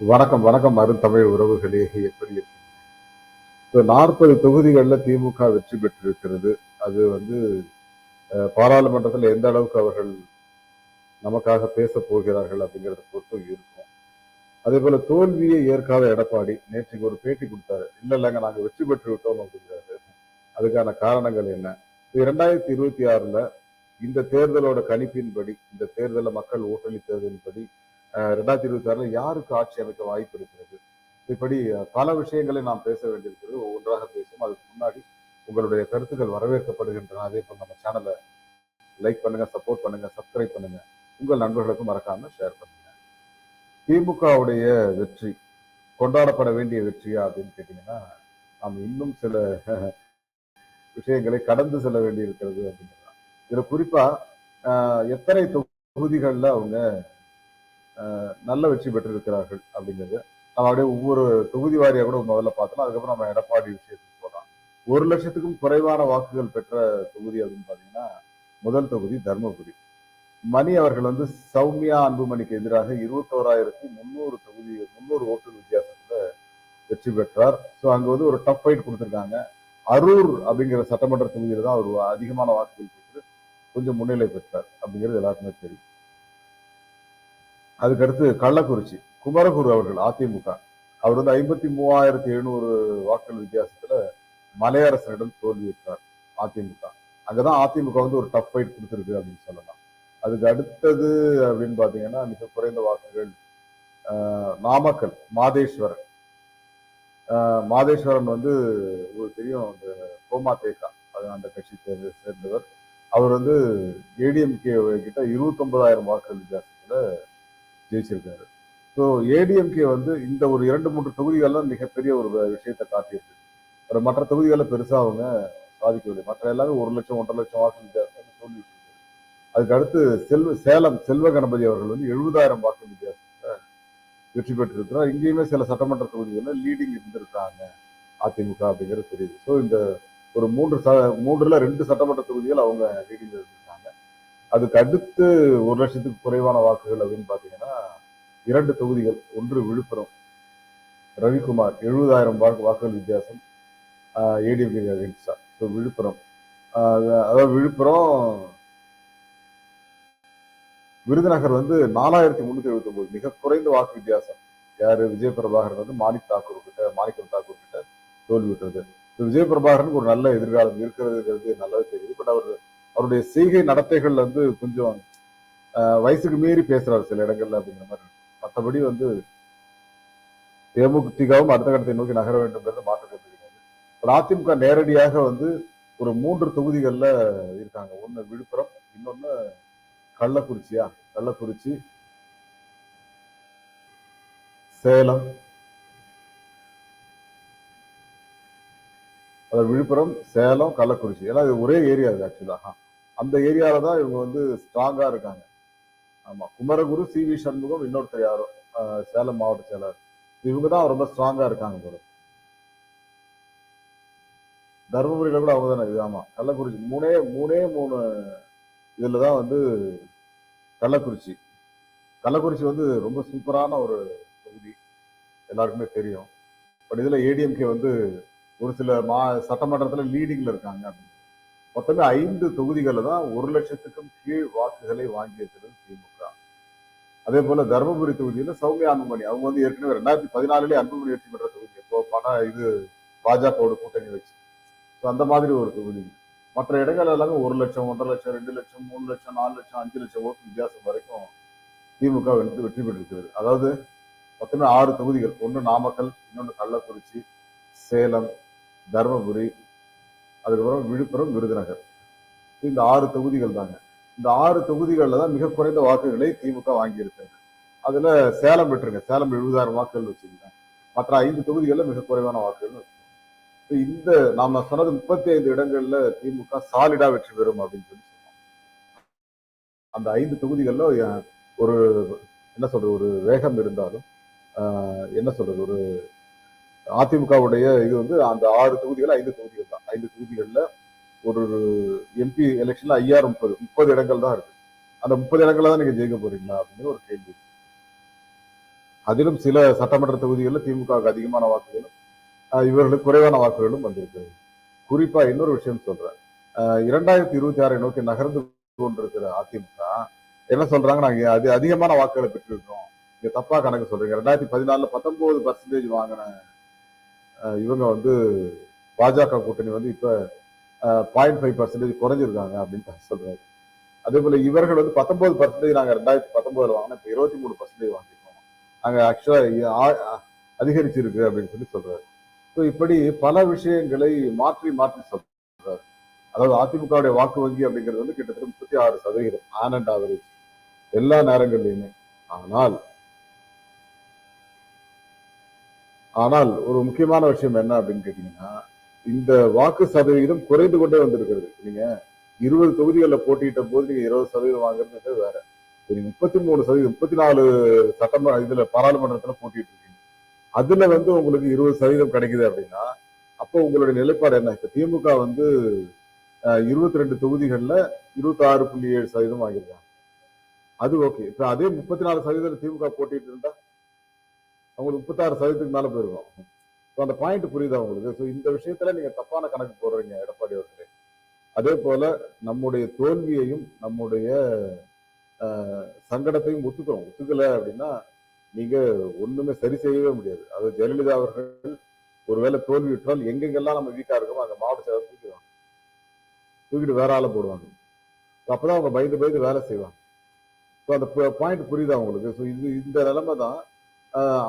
வணக்கம் வணக்கம் அருந்தமிழ் உறவுகளே எப்படி இப்போ நாற்பது தொகுதிகளில் திமுக வெற்றி பெற்றிருக்கிறது. அது வந்து பாராளுமன்றத்தில் எந்த அளவுக்கு அவர்கள் நமக்காக பேச போகிறார்கள் அப்படிங்கிறத பொறுத்து இருக்கும். அதே போல தோல்வியை ஏற்காத எடப்பாடி நேற்றுக்கு ஒரு பேட்டி கொடுத்தாரு. இல்ல இல்லைங்க நாங்க வெற்றி பெற்று விட்டோம் அப்படிங்கிறாரு. அதுக்கான காரணங்கள் என்ன? இப்போ இரண்டாயிரத்தி இருபத்தி ஆறுல இந்த தேர்தலோட கணிப்பின்படி இந்த தேர்தலை மக்கள் ஓட்டளித்ததின்படி ரெண்டாயிரத்தி இருபத்தி ஆறுல யாருக்கு ஆட்சி அமைக்க வாய்ப்பு இருக்கிறது? இப்படி பல விஷயங்களை நாம் பேச வேண்டியிருக்கிறது. ஒவ்வொன்றாக பேசும் அதுக்கு முன்னாடி உங்களுடைய கருத்துக்கள் வரவேற்கப்படுகின்றன. அதே போல் நம்ம சேனலை லைக் பண்ணுங்க சப்போர்ட் பண்ணுங்க சப்ஸ்கிரைப் பண்ணுங்க. உங்கள் நண்பர்களுக்கும் மறக்காம ஷேர் பண்ணுங்க. திமுகவுடைய வெற்றி கொண்டாடப்பட வேண்டிய வெற்றியா அப்படின்னு கேட்டீங்கன்னா நாம் இன்னும் சில விஷயங்களை கடந்து செல்ல வேண்டி இருக்கிறது அப்படிங்கிறதா இதுல குறிப்பா எத்தனை தொகுதிகளில் அவங்க நல்ல வெற்றி பெற்றிருக்கிறார்கள் அப்படிங்கிறது. நம்ம அப்படியே ஒவ்வொரு தொகுதி வாரியா கூட முதல்ல பார்த்தோம் அதுக்கப்புறம் நம்ம எடப்பாடி விஷயத்துக்கு போகலாம். ஒரு லட்சத்துக்கும் குறைவான வாக்குகள் பெற்ற தொகுதி அப்படின்னு பார்த்தீங்கன்னா முதல் தொகுதி தர்மபுரி. மணி அவர்கள் வந்து சௌமியா அன்புமணிக்கு எதிராக இருபத்தோராயிரத்தி முந்நூறு தொகுதி முந்நூறு ஓட்டு வித்தியாசத்துல வெற்றி பெற்றார். ஸோ அங்கே வந்து ஒரு டஃப் ஃபைட் கொடுத்துருக்காங்க. அரூர் அப்படிங்கிற சட்டமன்ற தொகுதியில் தான் அவர் அதிகமான வாக்குகள் பெற்று கொஞ்சம் முன்னிலை பெற்றார் அப்படிங்கிறது எல்லாருக்குமே தெரியும். அதுக்கடுத்து கள்ளக்குறிச்சி குமரகுரு அவர்கள் அதிமுக. அவர் வந்து ஐம்பத்தி மூவாயிரத்தி எழுநூறு வாக்குகள் வித்தியாசத்துல மலையரசனிடம் தோல்வியுற்றார் அதிமுக. அங்கதான் அதிமுக வந்து ஒரு டஃப் ஃபைட் கொடுத்துருக்கு அப்படின்னு சொல்லலாம். அதுக்கு அடுத்தது அப்படின்னு பாத்தீங்கன்னா மிக குறைந்த வாக்குகள் நாமக்கல் மாதேஸ்வரன். மாதேஸ்வரன் வந்து உங்களுக்கு தெரியும் அந்த கோமா தேக்கா அது அந்த கட்சி சேர்ந்தவர். அவர் வந்து ஏடிஎம்கே கிட்ட இருபத்தொன்பதாயிரம் வாக்குகள் வித்தியாசத்துல ஜெயிச்சிருக்காரு. ஸோ ஏடிஎம்கே வந்து இந்த ஒரு இரண்டு மூன்று தொகுதிகள்லாம் மிகப்பெரிய ஒரு விஷயத்தை காட்டியிருக்கு. ஒரு மற்ற தொகுதிகளில் பெருசா அவங்க சாதிக்கவில்லை. மற்ற எல்லாமே ஒரு லட்சம் ஒன்றரை லட்சம் வாக்கு வித்தியாசம் தோல்வி அதுக்கு அடுத்து செல்வ சேலம் செல்வ கணபதி அவர்கள் வந்து எழுபதாயிரம் வாக்கு வித்தியாசத்தை வெற்றி பெற்றிருக்கிறார். இங்கேயுமே சில சட்டமன்ற தொகுதிகளில் லீடிங் இருந்திருக்காங்க அதிமுக அப்படிங்கிறது தெரியுது. ஸோ இந்த ஒரு மூன்று ச மூன்றுல ரெண்டு சட்டமன்ற தொகுதிகள் அவங்க லீடிங் இருந்திருக்காங்க அதுக்கு அடுத்து ஒரு லட்சத்துக்கு குறைவான வாக்குகள் அப்படின்னு பார்த்தீங்கன்னா இரண்டு தொகுதிகள் ஒன்று விழுப்புரம். ரவிக்குமார் எழுபதாயிரம் வாக்கு வாக்குகள் வித்தியாசம். ஏடிஎம்கே அகேன்ஸ்டா ஸோ விழுப்புரம். ஆஹ் அதாவது விழுப்புரம் விருதுநகர் வந்து நாலாயிரத்தி முன்னூத்தி எழுபத்தி ஒன்பது மிக குறைந்த வாக்கு வித்தியாசம். யாரு? விஜய பிரபாகரன் வந்து மாணிக் தாக்கூர் கிட்ட மாணிக்கம் தாக்கூர் கிட்ட தோல்வி விட்டுறது விஜய பிரபாகரனுக்கு ஒரு நல்ல எதிர்காலம் இருக்கிறதுங்கிறது நல்லாவே தெரியுது. பட் அவர் அவருடைய செய்கை நடத்தைகள் வந்து கொஞ்சம் வயசுக்கு மீறி பேசுறாரு சில இடங்கள்ல அப்படிங்கிற மாதிரி. மற்றபடி வந்து தேமுதிகவும் அடுத்த கட்டத்தை நோக்கி நகர வேண்டும்ங்கிறது மாற்றப்பட்டு கிடையாது அதிமுக நேரடியாக வந்து ஒரு மூன்று தொகுதிகள்ல இருக்காங்க. ஒன்று விழுப்புரம் இன்னொன்னு கள்ளக்குறிச்சியா? கள்ளக்குறிச்சி சேலம் அதாவது விழுப்புரம் சேலம் கள்ளக்குறிச்சி. ஏன்னா இது ஒரே ஏரியா இது ஆக்சுவலா அந்த ஏரியால தான் இவங்க வந்து ஸ்ட்ராங்கா இருக்காங்க. ஆமா குமரகுரு சி வி சண்முகம் இன்னொருத்தர் யாரோ சேலம் மாவட்ட செயலாளர் இவங்க தான் ரொம்ப ஸ்ட்ராங்கா இருக்காங்க போல. தருமபுரியில கூட அவங்க தானே இது ஆமா கள்ளக்குறிச்சி. மூணே மூணே மூணு இதுல தான் வந்து கள்ளக்குறிச்சி. கள்ளக்குறிச்சி வந்து ரொம்ப சூப்பரான ஒரு தொகுதி. எல்லாருக்குமே தெரியும். பட் இதுல ஏடிஎம்கே வந்து ஒரு சில மா சட்டமன்றத்தில் லீடிங்ல இருக்காங்க அப்படின்னு. மொத்தமே ஐந்து தொகுதிகளில் தான் ஒரு லட்சத்துக்கும் கீழ் வாக்குகளை வாங்கியிருக்கிறது திமுக. அதே போல தருமபுரி தொகுதியில சௌமியா அன்புமணி. அவங்க வந்து ஏற்கனவே ரெண்டாயிரத்தி பதினாலுலேயே அன்புமணி வெற்றி பெற்ற தொகுதி. இப்போ பண இது பாஜகவோட கூட்டணி வச்சு. ஸோ அந்த மாதிரி ஒரு தொகுதி. மற்ற இடங்கள் எல்லாமே ஒரு லட்சம் ஒன்றரை லட்சம் ரெண்டு லட்சம் மூணு லட்சம் நாலு லட்சம் அஞ்சு லட்சம் ஓட்டு வித்தியாசம் வரைக்கும் திமுக வெற்றி வெற்றி பெற்றிருக்கிறது. அதாவது மொத்தமே ஆறு தொகுதிகள். ஒன்று நாமக்கல் இன்னொன்று கள்ளக்குறிச்சி சேலம் தருமபுரி அதுக்கப்புறம் விழுப்புரம் விருதுநகர். இந்த ஆறு தொகுதிகள் தாங்க. இந்த ஆறு தொகுதிகளில் தான் மிக குறைந்த வாக்குகளை திமுக வாங்கியிருக்காங்க அதுல சேலம் விட்டுருங்க. சேலம் எழுபதாயிரம் வாக்குகள் வச்சுருக்காங்க மற்ற ஐந்து தொகுதிகளில் மிக குறைவான வாக்குகள் வச்சுருக்காங்க இந்த நாம சொன்னது முப்பத்தி ஐந்து இடங்கள்ல திமுக சாலிடா வெற்றி பெறும் அப்படின்னு சொல்லி சொன்னோம் அந்த ஐந்து தொகுதிகளில் ஒரு என்ன சொல்றது ஒரு வேகம் இருந்தாலும் ஆஹ், என்ன சொல்றது ஒரு அதிமுகவுடைய இது வந்து அந்த ஆறு தொகுதிகள் ஐந்து தொகுதிகள் தான். ஐந்து தொகுதிகளில் ஒரு எம்பி எலெக்ஷன்ல ஐயாயிரம் முப்பது முப்பது இடங்கள் தான் இருக்கு. அந்த முப்பது இடங்கள்ல தான் நீங்க ஜெயிக்க போறீங்களா அப்படின்னு ஒரு கேள்வி. அதிலும் சில சட்டமன்ற தொகுதிகளில் திமுகவுக்கு அதிகமான வாக்குகளும் இவர்களுக்கு குறைவான வாக்குகளும் வந்திருக்கிறது குறிப்பா இன்னொரு விஷயம் சொல்றேன். ஆஹ் இரண்டாயிரத்தி இருபத்தி ஆறை நோக்கி நகர்ந்து கொண்டிருக்கிற அதிமுக என்ன சொல்றாங்க? நாங்க அது அதிகமான வாக்குகளை பெற்றிருக்கோம் நீங்க தப்பா கணக்கு சொல்றீங்க. ரெண்டாயிரத்தி பதினாலுல பத்தொன்பது பர்சன்டேஜ் வாங்கின இவங்க வந்து பாஜக கூட்டணி வந்து இப்ப பாயிண்ட் ஃபைவ் பர்சன்டேஜ் குறைஞ்சிருக்காங்க அப்படின்னு சொல்றாரு. அதே போல இவர்கள் வந்து பத்தொன்பது பர்சன்டேஜ் நாங்க ரெண்டாயிரத்தி பத்தொன்பதுல வாங்கினோம். இப்ப இருபத்தி மூணு பர்சன்டேஜ் வாங்கிருக்கோம் நாங்க ஆக்சுவலா அதிகரிச்சிருக்கு அப்படின்னு சொல்லி சொல்றாரு. ஸோ இப்படி பல விஷயங்களை மாற்றி மாற்றி சொல்றாரு. அதாவது அதிமுகவுடைய வாக்கு வங்கி அப்படிங்கிறது வந்து கிட்டத்தட்ட முப்பத்தி ஆறு சதவீதம் ஆன் அண்ட் ஆவரேஜ் எல்லா நேரங்கள்லையுமே ஆனால் ஆனால் ஒரு முக்கியமான விஷயம் என்ன அப்படின்னு கேட்டீங்கன்னா இந்த வாக்கு சதவீதம் குறைந்து கொண்டே வந்திருக்கிறது. நீங்க இருபது தொகுதிகளில் போட்டியிட்ட போது நீங்க இருபது சதவீதம் வாங்குறது வேற. நீங்க முப்பத்தி மூணு சதவீதம் முப்பத்தி நாலு சட்டமன்ற இதுல பாராளுமன்றத்துல போட்டிட்டு இருக்கீங்க. அதுல வந்து உங்களுக்கு இருபது சதவீதம் கிடைக்குது அப்படின்னா அப்போ உங்களுடைய நிலைப்பாடு என்ன? இப்ப திமுக வந்து இருபத்தி ரெண்டு தொகுதிகள்ல இருபத்தி ஆறு புள்ளி ஏழு சதவீதம் வாங்கியிருக்காங்க. அது ஓகே. இப்ப அதே முப்பத்தி நாலு சதவீதம் திமுக போட்டிட்டு இருந்தா அவங்களுக்கு முப்பத்தாறு சதவீதத்துக்கு மேலே போயிருக்கும். ஸோ அந்த பாயிண்ட் புரியுதா உங்களுக்கு? ஸோ இந்த விஷயத்துல நீங்க தப்பான கணக்கு போடுறீங்க எடப்பாடி அவர்களே. அதே போல நம்முடைய தோல்வியையும் நம்முடைய சங்கடத்தையும் ஒத்துக்கிறோம். ஒத்துக்கல அப்படின்னா நீங்க ஒண்ணுமே சரி செய்யவே முடியாது. அது ஜெயலலிதா அவர்கள் ஒருவேளை தோல்வி விட்டால் எங்கெங்கெல்லாம் நம்ம வீக்கா இருக்கோமோ அந்த மாவட்ட செயலர் தூக்கிடுவாங்க. தூக்கிட்டு வேற ஆளை போடுவாங்க. அப்பதான் அவங்க பயந்து பயந்து வேலை செய்வாங்க. ஸோ அந்த பாயிண்ட் புரியுதா உங்களுக்கு? ஸோ இது இந்த நிலைமை தான்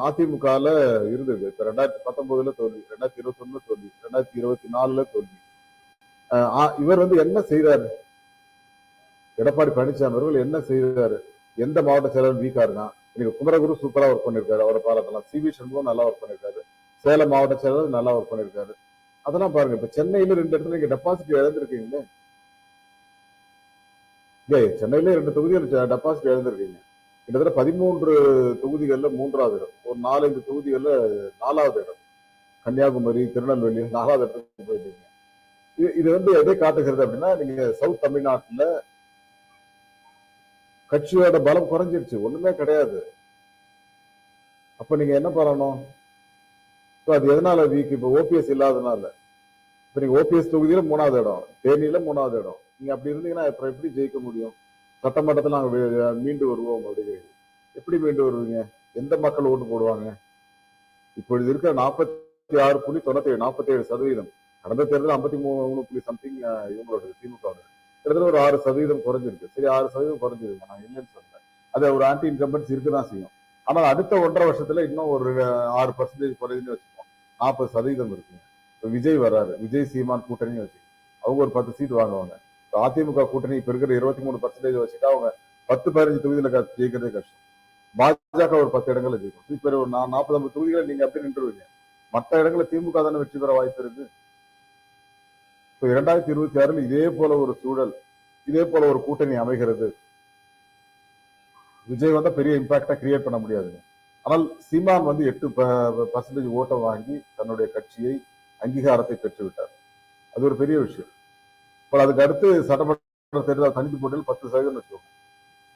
அதிமுகல இருந்தது. இப்ப ரெண்டாயிரத்தி பத்தொன்பதுல தோல்வி ரெண்டாயிரத்தி இருபத்தி ஒண்ணுல தோல்வி ரெண்டாயிரத்தி இருபத்தி நாலுல தோல்வி. இவர் வந்து என்ன செய்யறாரு எடப்பாடி பழனிசாமி அவர்கள் என்ன செய்யறாரு எந்த மாவட்ட செயலர் வீக்கா இருக்கான் இன்னைக்கு குமரகுரு சூப்பரா ஒர்க் பண்ணிருக்காரு அவரை பாராட்டலாம் சி வி சண்முகம் நல்லா ஒர்க் பண்ணிருக்காரு. சேலம் மாவட்ட செயலர் நல்லா ஒர்க் பண்ணிருக்காரு. அதெல்லாம் பாருங்க இப்ப சென்னையில ரெண்டு இடத்துல நீங்க டெபாசிட் இழந்திருக்கீங்களே. சென்னையில ரெண்டு தொகுதியில் டெபாசிட் இழந்திருக்கீங்க. கிட்டத்தட்ட பதிமூன்று தொகுதிகள்ல மூன்றாவது இடம். ஒரு நாலஞ்சு தொகுதிகள்ல நாலாவது இடம். கன்னியாகுமரி திருநெல்வேலி நாலாவது இடத்துக்கு போயிட்டீங்க. இது இது வந்து எதை காட்டுகிறது அப்படின்னா நீங்க சவுத் தமிழ்நாட்டுல கட்சியோட பலம் குறைஞ்சிருச்சு. ஒண்ணுமே கிடையாது. அப்ப நீங்க என்ன பண்ணணும்? இப்போ அது எதனால வீக்? இப்ப ஓபிஎஸ் இல்லாதனால. இப்போ நீங்க ஓபிஎஸ் தொகுதியில மூணாவது இடம். தேனியில மூணாவது இடம். நீங்க அப்படி இருந்தீங்கன்னா அப்புறம் எப்படி ஜெயிக்க முடியும்? சட்டமன்றத்தில் நாங்க மீண்டு வருவோம் உங்களுடைய எப்படி மீண்டு வருவீங்க? எந்த மக்கள் ஓட்டு போடுவாங்க? இப்பொழுது இருக்கிற நாற்பத்தி ஆறு புள்ளி தொண்ணூத்தி ஏழு நாற்பத்தி ஏழு சதவீதம். கடந்த தேர்தல் ஐம்பத்தி மூணு புள்ளி சம்திங் இவங்களோட திமுக கிட்டத்தட்ட ஒரு ஆறு சதவீதம் குறைஞ்சிருக்கு. சரி ஆறு சதவீதம் குறைஞ்சிருக்கு. நான் இல்லைன்னு சொல்றேன் அது ஒரு ஆன்டி இன்கம்பன்ஸ் இருக்குதான் செய்யும். ஆனால் அடுத்த ஒன்றரை வருஷத்துல இன்னும் ஒரு ஆறு பர்சன்டேஜ் குறையுதுன்னு வச்சுப்போம் நாற்பது சதவீதம் இருக்குங்க. இப்ப விஜய் வர்றாரு. விஜய் சீமான் கூட்டணி வச்சு அவங்க ஒரு பத்து சீட் வாங்குவாங்க. அதிமுக கூட்டணி இப்ப இருக்கிற இருபத்தி மூணு பர்சன்டேஜ் வச்சுட்டா அவங்க பத்து பதினஞ்சு தொகுதியில ஜெயிக்கிறதே கஷ்டம். பாஜக ஒரு பத்து இடங்கள்ல ஜெயிக்கும். இப்ப ஒரு நாற்பது ஐம்பது தொகுதிகளை நீங்க அப்படி நின்றுவீங்க மற்ற இடங்கள்ல திமுக தானே வெற்றி பெற வாய்ப்பு இருக்கு? இப்போ இரண்டாயிரத்தி இருபத்தி ஆறில் இதே போல ஒரு சூழல் இதே போல ஒரு கூட்டணி அமைகிறது. விஜய் வந்தா பெரிய இம்பாக்டா கிரியேட் பண்ண முடியாது. ஆனால் சீமான் வந்து எட்டு பர்சன்டேஜ் ஓட்டை வாங்கி தன்னுடைய கட்சியை அங்கீகாரத்தை பெற்று விட்டார் அது ஒரு பெரிய விஷயம். இப்போ அதுக்கு அடுத்து சட்டமன்ற தேர்தல் தனித்து போட்டியில் பத்து சதவீதம் வச்சுக்கோங்க.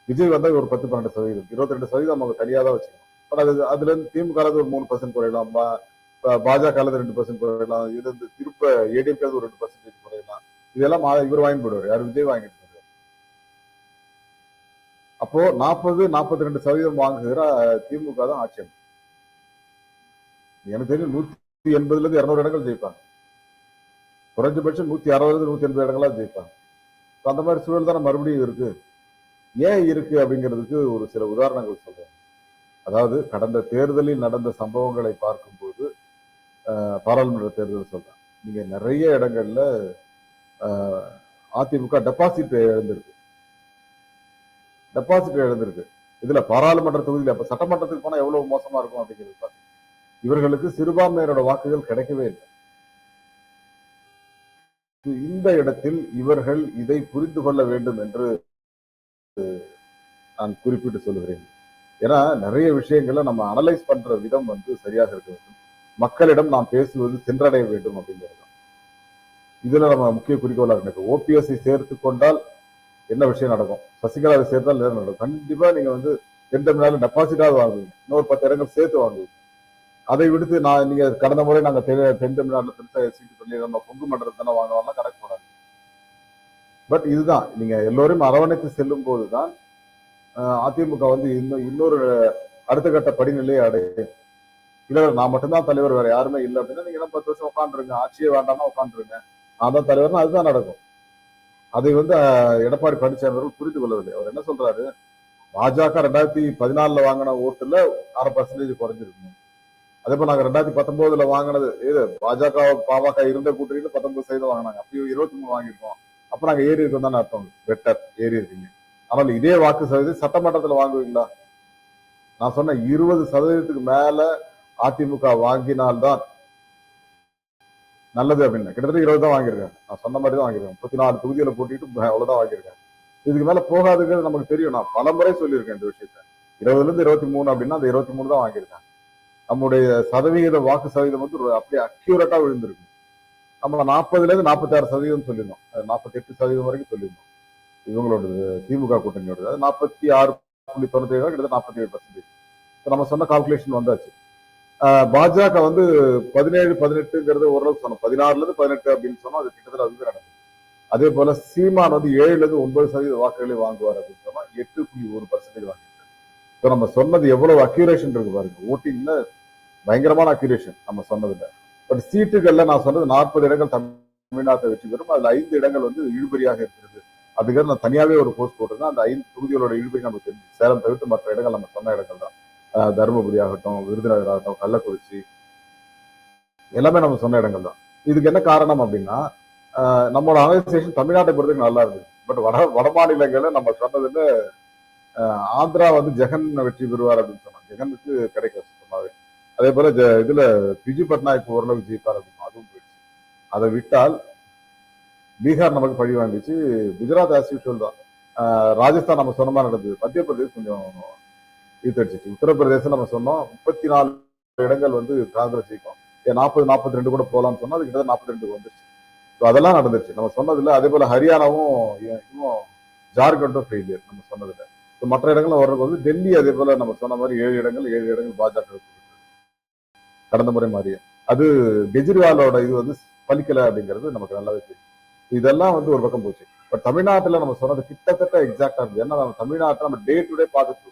விஜய் வந்தா ஒரு பத்து பன்னெண்டு சதவீதம். இருபத்தி ரெண்டு சதவீதம் அவங்க தனியாக தான் வச்சுக்கணும். பட் அது அதுல இருந்து திமுக ஒரு மூணு பர்சன்ட் குறையலாம். பா- பாஜக ரெண்டு பர்சன்ட் குறையலாம். இது வந்து திருப்ப ஏடிஎம்கே ஒரு ரெண்டு பர்சன்டேஜ் குறையலாம். இதெல்லாம் மா- இவர் வாங்கி போடுவார் யார்? விஜய் வாங்கிட்டு அப்போ நாற்பது நாற்பத்தி ரெண்டு சதவீதம் வாங்குகிற திமுக தான் ஆட்சி எனக்கு தெரியும் நூத்தி எண்பதுல இருந்து இருநூறு இடங்கள் ஜெயிப்பாங்க. குறைஞ்சபட்சம் நூத்தி அறுபது நூத்தி எண்பது இடங்களா ஜெயிப்பாங்க. அந்த மாதிரி சூழல் தானே மறுபடியும் இருக்கு. ஏன் இருக்கு அப்படிங்கிறதுக்கு ஒரு சில உதாரணங்கள் சொல்றேன். அதாவது கடந்த தேர்தலில் நடந்த சம்பவங்களை பார்க்கும்போது பாராளுமன்ற தேர்தல் சொல்றேன் நீங்க நிறைய இடங்கள்ல அதிமுக டெபாசிட் இழந்திருக்கு. டெபாசிட் இழந்திருக்கு. இதுல பாராளுமன்ற தொகுதியில் அப்ப சட்டமன்றத்துக்கு போனா எவ்வளவு மோசமா இருக்கும் அப்படிங்கிறது பாருங்க இவர்களுக்கு சிறுபான்மையினரோட வாக்குகள் கிடைக்கவே இல்லை. இந்த இடத்தில் இவர்கள் இதை புரிந்து கொள்ள வேண்டும் என்று நான் குறிப்பிட்டு சொல்கிறேன் ஏன்னா நிறைய விஷயங்களை நம்ம அனலைஸ் பண்ற விதம் வந்து சரியாக இருக்க வேண்டும். மக்களிடம் நாம் பேசுவது சென்றடைய வேண்டும் அப்படிங்கிறது இதுல நம்ம முக்கிய குறிக்கோளாக இருக்கு ஓபிஎஸ்ஐ சேர்த்து கொண்டால் என்ன விஷயம் நடக்கும்? சசிகலாவை சேர்த்தால் என்ன நடக்கும்? கண்டிப்பா நீங்க வந்து எந்த மேலும் டெபாசிட்டாவது வாங்குவீங்க. இன்னொரு பத்து இடங்கள் சேர்த்து வாங்குவீங்க. அதை விடுத்து நான் நீங்க கடந்த முறை நாங்க தென் தமிழ்நாட்டில் பெருசா சீட்டு சொல்லி நம்ம பொங்கு மண்டலம் தானே வாங்கலாம் கணக்கு போடாது பட் இதுதான். நீங்க எல்லோரும் அரவணைத்து செல்லும் போதுதான் அஹ், அதிமுக வந்து இன்னும் இன்னொரு அடுத்த கட்ட படிநிலையை அடையும். இல்ல நான் மட்டும்தான் தலைவர் வேற யாருமே இல்லை அப்படின்னா நீங்க பத்து வருஷம் உட்காந்துருங்க ஆட்சியே வேண்டாம்னா உட்காந்துருங்க நான் தான் தலைவர்னா அதுதான் நடக்கும். அதை வந்து எடப்பாடி பழனிசாமி அவர்கள் புரிந்து கொள்ளவில்லை. அவர் என்ன சொல்றாரு? பாஜக ரெண்டாயிரத்தி பதினாலுல வாங்கின ஓட்டுல அரை பர்சன்டேஜ் குறைஞ்சிருக்கு அதே போல நாங்க ரெண்டாயிரத்தி பத்தொன்பதுல வாங்கினது இது பாஜக பாமக இருந்த கூட்டணியில பத்தொன்பது சதவீதம் வாங்கினாங்க. அப்பயும் இருபத்தி மூணு வாங்கியிருக்கோம். அப்ப நாங்க ஏறி இருக்கோம் தானே அர்த்தம். பெட்டர் ஏறி இருக்கீங்க. ஆனால் இதே வாக்கு சதவீதம் சட்டமன்றத்துல வாங்குவீங்களா? நான் சொன்ன இருபது சதவீதத்துக்கு மேல அதிமுக வாங்கினால்தான் நல்லது அப்படின்னு. கிட்டத்தட்ட இருபது தான் வாங்கியிருக்காங்க. நான் சொன்ன மாதிரி தான் வாங்கியிருக்கேன் முப்பத்தி நாலு தொகுதியில போட்டிட்டு அவ்வளவுதான் வாங்கியிருக்காங்க. இதுக்கு மேல போகாதுங்கிறது நமக்கு தெரியும். நான் பல முறை சொல்லியிருக்கேன் இந்த விஷயத்த. இருபதுல இருந்து இருபத்தி மூணு அப்படின்னா அந்த இருபத்தி மூணு தான் வாங்கியிருக்காங்க. நம்முடைய சதவிகித வாக்கு சதவீதம் வந்து அப்படியே அக்யூரேட்டா விழுந்திருக்கு நம்ம நாற்பதுல இருந்து நாற்பத்தாறு சதவீதம் சொல்லியிருந்தோம். நாற்பத்தி எட்டு சதவீதம் வரைக்கும் சொல்லியிருந்தோம். இவங்களோட திமுக கூட்டணியோட. நாற்பத்தி ஆறு புள்ளி தொண்ணூத்தி ஏழு கிட்டத்தட்ட நாற்பத்தி ஏழு பர்சன்டேஜ் நம்ம சொன்ன கால்குலேஷன் வந்தாச்சு. ஆஹ் பாஜக வந்து பதினேழு பதினெட்டுங்கிறது ஓரளவுக்கு சொன்னோம். பதினாறுல இருந்து பதினெட்டு அப்படின்னு சொன்னோம். அது கிட்டத்தட்ட அதுவே நடக்கும் அதே போல சீமான் வந்து ஏழுல இருந்து ஒன்பது சதவீத வாக்குகளை வாங்குவார் அப்படின்னு சொன்னா எட்டு புள்ளி ஒரு பர்சன்டேஜ் வாங்கிட்டு இப்போ நம்ம சொன்னது எவ்வளவு அக்யூரேஷன் இருக்கு பாருங்க. ஓட்டிங்ல பயங்கரமான அக்யூரேஷன் நம்ம சொன்னதுல. பட் சீட்டுகள்ல நான் சொன்னது நாற்பது இடங்கள் தமிழ்நாட்டை வெற்றி பெறும். அதுல ஐந்து இடங்கள் வந்து இழுபறியாக இருக்கிறது. அதுக்கு நான் தனியாவே ஒரு போஸ்ட் போட்டிருந்தேன் அந்த ஐந்து தொகுதிகளோட இழுபறி நமக்கு தெரிஞ்சு. சேலம் தவிர்த்து மற்ற இடங்கள் நம்ம சொன்ன இடங்கள் தான். ஆஹ் தருமபுரி ஆகட்டும் விருதுநகர் ஆகட்டும் கள்ளக்குறிச்சி எல்லாமே நம்ம சொன்ன இடங்கள் தான். இதுக்கு என்ன காரணம் அப்படின்னா ஆஹ் நம்மளோட ஆர்கனைசேஷன் தமிழ்நாட்டை பொறுத்தவரைக்கும் நல்லா இருக்கு பட் வட வட மாநிலங்கள்ல நம்ம சொன்னதுல ஆஹ் ஆந்திரா வந்து ஜெகன் வெற்றி பெறுவார் அப்படின்னு சொன்னாங்க. ஜெகனுக்கு கிடைக்கும் சுத்தமாவே. அதே போல ஜ- இதுல பிஜு பட்நாயக் ஓரளவுக்கு ஜெயிப்பார் அப்படின்னு அதுவும் போயிடுச்சு. அதை விட்டால் பீகார் நமக்கு பழி வாங்கிச்சு குஜராத் ஆஸ் யூஷுவல் தான். ராஜஸ்தான் நம்ம சொன்ன மாதிரி நடந்தது. மத்திய பிரதேஷ் கொஞ்சம் இழுத்தடிச்சிச்சு. உத்தரப்பிரதேசம் நம்ம சொன்னோம். முப்பத்தி நாலு இடங்கள் வந்து காங்கிரஸ் ஜெயிக்கும். ஏன் நாற்பது நாற்பத்தி ரெண்டு கூட போகலாம்னு சொன்னால் அது கிட்டத்தட்ட நாற்பத்தி ரெண்டு வந்துருச்சு. ஸோ அதெல்லாம் நடந்துச்சு நம்ம சொன்னதுல அதே போல ஹரியானாவும் இன்னும் ஜார்க்கண்டும் ஃபெயிலியர் நம்ம சொன்னதில்லை. ஸோ மற்ற இடங்கள்ல வர்றது வந்து டெல்லி அதே போல நம்ம சொன்ன மாதிரி ஏழு இடங்கள் ஏழு இடங்கள் பாஜக கடந்த முறை மாதிரியே அது கெஜ்ரிவாலோட இது வந்து பலிக்கல அப்படிங்கிறது நமக்கு நல்லாவே தெரியும். இதெல்லாம் வந்து ஒரு பக்கம் போச்சு. பட் தமிழ்நாட்டுல நம்ம சொன்னது கிட்டத்தட்ட எக்ஸாக்டா இருந்தது. ஏன்னா நம்ம தமிழ்நாட்டுல நம்ம டே டு டே பார்த்துட்டு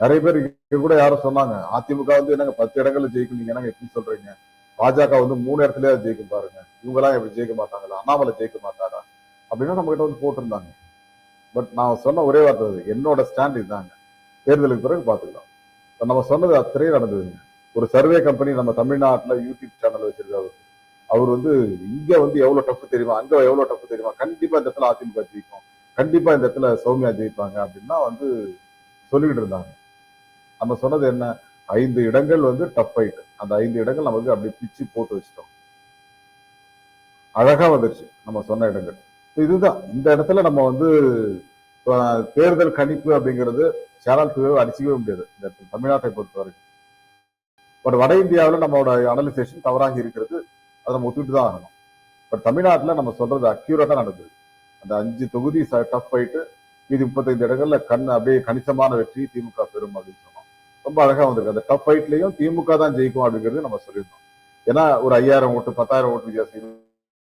நிறைய பேர் இங்க கூட யாரும் சொன்னாங்க அதிமுக வந்து என்னங்க பத்து இடங்கள்ல ஜெயிக்கும்? நீங்க என்னங்க எப்படி சொல்றீங்க? பாஜக வந்து மூணு இடத்துலயே ஜெயிக்கும் பாருங்க. இவங்க எல்லாம் எப்படி ஜெயிக்க மாட்டாங்களா? அண்ணாமலை ஜெயிக்க மாட்டாரா? அப்படின்னா நம்ம கிட்ட வந்து போட்டிருந்தாங்க. பட் நான் சொன்ன ஒரே வார்த்தை என்னோட ஸ்டாண்ட் இதுதாங்க தேர்தலுக்கு பிறகு பாத்துக்கலாம் இப்ப நம்ம சொன்னது அத்தனையும் நடந்ததுங்க. ஒரு சர்வே கம்பெனி நம்ம தமிழ்நாட்டுல யூடியூப் சேனல் வச்சிருக்காரு. அவர் வந்து இங்க வந்து எவ்வளவு டஃப் தெரியுமா? அங்க எவ்வளவு டஃப் தெரியுமா? கண்டிப்பா இந்த இடத்துல அதிமுக ஜெயிக்கும். கண்டிப்பா இந்த இடத்துல சௌமியா ஜெயிப்பாங்க அப்படின்னா வந்து சொல்லிக்கிட்டு இருந்தாங்க. நம்ம சொன்னது என்ன? ஐந்து இடங்கள் வந்து டஃப் ஆயிட்டு அந்த ஐந்து இடங்கள் நமக்கு அப்படியே பிச்சு போட்டு வச்சிட்டோம். அழகா வந்துருச்சு நம்ம சொன்ன இடங்கள். இதுதான். இந்த இடத்துல நம்ம வந்து தேர்தல் கணிப்பு அப்படிங்கிறது சேனல் அடிச்சிக்கவே முடியாது. இந்த தமிழ்நாட்டை பொறுத்த வரைக்கும் பட் வட இந்தியாவில் நம்மளோட அனலைசேஷன் தவறாக இருக்கிறது. அதை நம்ம ஒத்துக்கிட்டு தான் ஆகணும். பட் தமிழ்நாட்டில் நம்ம சொல்றது அக்யூரேட்டாக நடந்தது அந்த அஞ்சு தொகுதி டஃப் ஆயிட்டு மீதி முப்பத்தைந்து இடங்கள்ல கண் அப்படியே கணிசமான வெற்றி திமுக பெறும் அப்படின்னு சொன்னோம். ரொம்ப அழகா வந்திருக்கு. அந்த டஃப் ஃபைட்லயும் திமுக தான் ஜெயிக்கும் அப்படிங்கிறது நம்ம சொல்லியிருந்தோம். ஏன்னா ஒரு ஐயாயிரம் ஓட்டு பத்தாயிரம் ஓட்டு வித்தியாசம்